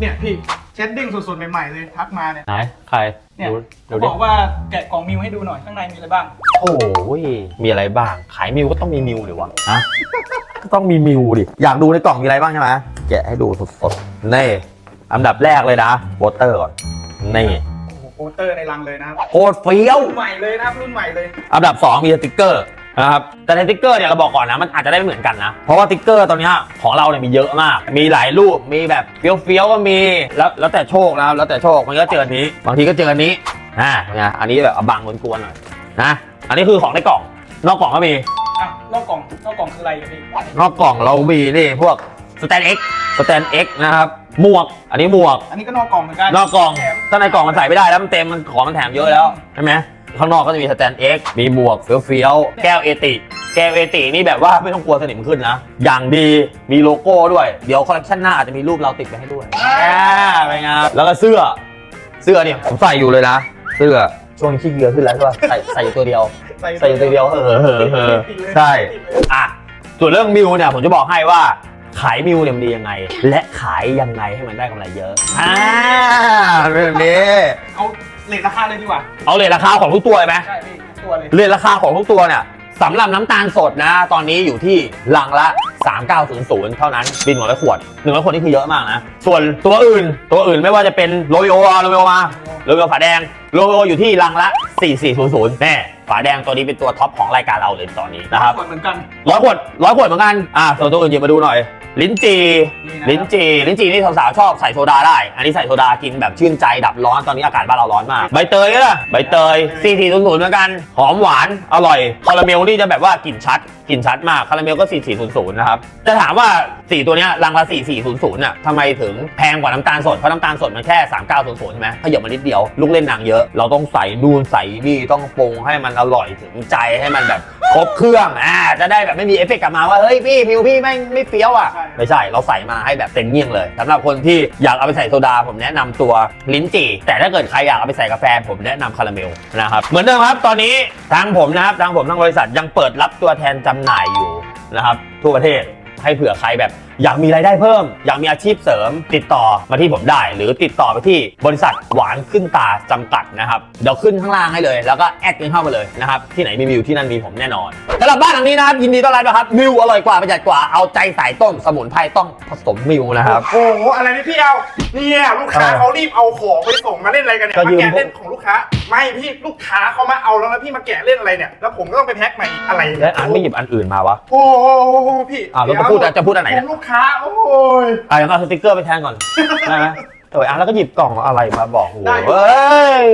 เนี่ยพี่เชดดิ้งสดๆใหม่ๆเลยทักมาเนี่ยไหนใครเนี่ยดูดูเขาดิบอกว่าแกะกล่องมิวให้ดูหน่อยข้างในมีอะไรบ้าง โอ้ยมีอะไรบ้าง ขายมิวก็ต้องมีมิวดิวะฮะก็ต้องมีมิวดิ อยากดูในกล่องมีอะไรบ้างใช่ไหมแกะให้ดูสดๆนี่อันดับแรกเลยนะโวเตอร์ก่อนนี่โอ้โหโปสเตอร์ในรังเลยนะครับโคตรเฟี้ยวรุ่นใหม่เลยนะครับรุ่นใหม่เลย อันดับ2มีสติ๊กเกอร์ นะครับแต่ในสติ๊กเกอร์เนี่ยเราบอกก่อนนะมันอาจจะได้ไม่เหมือนกันนะ เพราะว่าสติ๊กเกอร์ตอนเนี้ยของเราเนี่ยมีเยอะมาก มีหลายรูปมีแบบเฟี้ยวๆก็มีแล้วแล้วแต่โชคนะครับแล้วแต่โชคมันก็เจออันนี้ บางทีก็เจออันนี้อ่าเนี่ยอันนี้แบบเอาบังกวนๆหน่อยนะอันนี้คือของในกล่อง นอกกล่องก็มีอะนอกกล่องนอกกล่องคืออะไรอะพี่นอกกล่องเรามีนี่พวกสแตนเอ็กสแตนเอ็กนะครับหมวก อันนี้หมวก อันนี้ก็นอกกล่องเหมือนกันนอกกล่องแถม ถ้าในกล่องมันใส่ไม่ได้แล้วมันเต็มมันของมันแถมเยอะแล้วใช่ไหม ข้างนอกก็จะมีสแตนเอ็กมีหมวกเฟี้ยวๆ แก้วเอติ แก้วเอตินี่แบบว่าไม่ต้องกลัวสนิมขึ้นนะ อย่างดีมีโลโก้ด้วย เดี๋ยวคอลเลคชันหน้าอาจจะมีรูปเราติดไปให้ด้วยอ่าเป็นไงครับแล้วก็เสื้อ เสื้อเนี่ยผมใส่อยู่เลยนะ เสื้อช่วงนี้ขี้เกียจขึ้นแล้วใช่ป่ะใส่ใส่อยู่ตัวเดียว ใส่อยู่ตัวเดียวเออเออเออใช่อะส่วนเรื่องมิวเนี่ยผมจะบอกให้ว่าขายมิวเนี่ยมันดียังไง และขายยังไงให้มันได้กำไรเยอะอ่าเรื่องนี้เอา เลทราคาเลยดีกว่า เอาเลยราคาของทุกตัวเลยไหมใช่พี่ทุกตัวเลยเลยราคาของทุกตัวเนี่ยสำหรับน้ำตาลสดนะ ตอนนี้อยู่ที่ลังละ 3900 เท่านั้นบินหมดไปขวดหนึ่งร้อยขวดนี่คือเยอะมากนะ ส่วนตัวอื่นตัวอื่นไม่ว่าจะเป็นโรบิโอโรบิโอมาโรบิโอฝาแดงโรบิโออยู่ที่ลังละ 4400 แน่ ฝาแดงตัวนี้เป็นตัวท็อปของรายการเราเลยตอนนี้นะครับขวดเหมือนกันร้อยขวดร้อยขวดเหมือนกันอ่าส่วนตัวอื่นหยิบมาดูหน่อย ลิ้นจีนี่นะลิ้นจีลิ้นจีนี่สาวๆชอบใส่โซดาได้ อันนี้ใส่โซดากินแบบชื่นใจดับร้อนตอนนี้อากาศบ้านเราร้อนมากใบเตยก็ล่ะใบเตยซีทีศูนย์ศูนย์เหมือนกันหอมหวานอร่อยคาราเมลนี่จะแบบว่ากลิ่นชัด กลิ่นชัดมากคาราเมลก็ 4400 นะครับ จะถามว่า 4 ตัวเนี้ยรังละ 4400น่ะทำไมถึงแพงกว่าน้ำตาลสด เพราะน้ำตาลสดมันแค่ 3900 ใช่ไหมขยับมานิดเดียว ลูกเล่นนางเยอะ เราต้องใส่ดูนใส่นี่ต้องปรุงให้มันอร่อยถึงใจให้มันแบบครบเครื่องอ่าจะได้แบบไม่มีเอฟเฟกต์กลับมาว่าเฮ้ยพี่มิวพี่ไม่ไม่เฟี้ยวอะใช่ไม่ใช่เราใส่มาให้แบบเต็มเงี่ยงเลยสำหรับคนที่อยากเอาไปใส่โซดาผมแนะนำตัวลิ้นจี่ แต่ถ้าเกิดใครอยากเอาไปใส่กาแฟผมแนะนำคาราเมลนะครับเหมือนเดิมครับตอนนี้ทางผมนะครับทางผมทางบริษัทยังเปิดรับตัวแทนจำหน่ายอยู่นะครับทั่วประเทศให้เผื่อใครแบบ อยากมีรายได้เพิ่ม อยากมีอาชีพเสริม ติดต่อมาที่ผมได้ หรือติดต่อไปที่บริษัทหวานขึ้นตาจำกัดนะครับเดี๋ยวขึ้นข้างล่างให้เลย แล้วก็แอดกันเข้ามาเลยนะครับที่ไหนมีมิวที่นั่นมีผมแน่นอนสำหรับบ้านหลังนี้นะครับยินดีต้อนรับนะครับมิวอร่อยกว่าประหยัดกว่าเอาใจสายต้มสมุนไพรต้องผสมมิวนะครับ โอ้โหอะไรนี่พี่เอาเนี่ยลูกค้าเออเขารีบเอาของไปส่งมาเล่นอะไรกันเนี่ยก็มายืมแกะเล่นของลูกค้า ไม่พี่ลูกค้าเขามาเอาแล้วนะพี่มาแกะเล่นอะไรเนี่ย แล้วผมก็ต้องไปแพ็คใหม่อีกอะไรแล้วอันไม่หยิบอันอื่นมาวะ โอ้โหพี่อ่าแล้วจะพูดจะพูดอันไหนผเนี่ยมลูกค้าโอ้ย อะยังเอาสติ๊กเกอร์ไปแทนก่อน ได้ไหมโอ้ยอะแล้วก็หยิบกล่องอะไรมาบอกโอ้โหได้เฮ้ย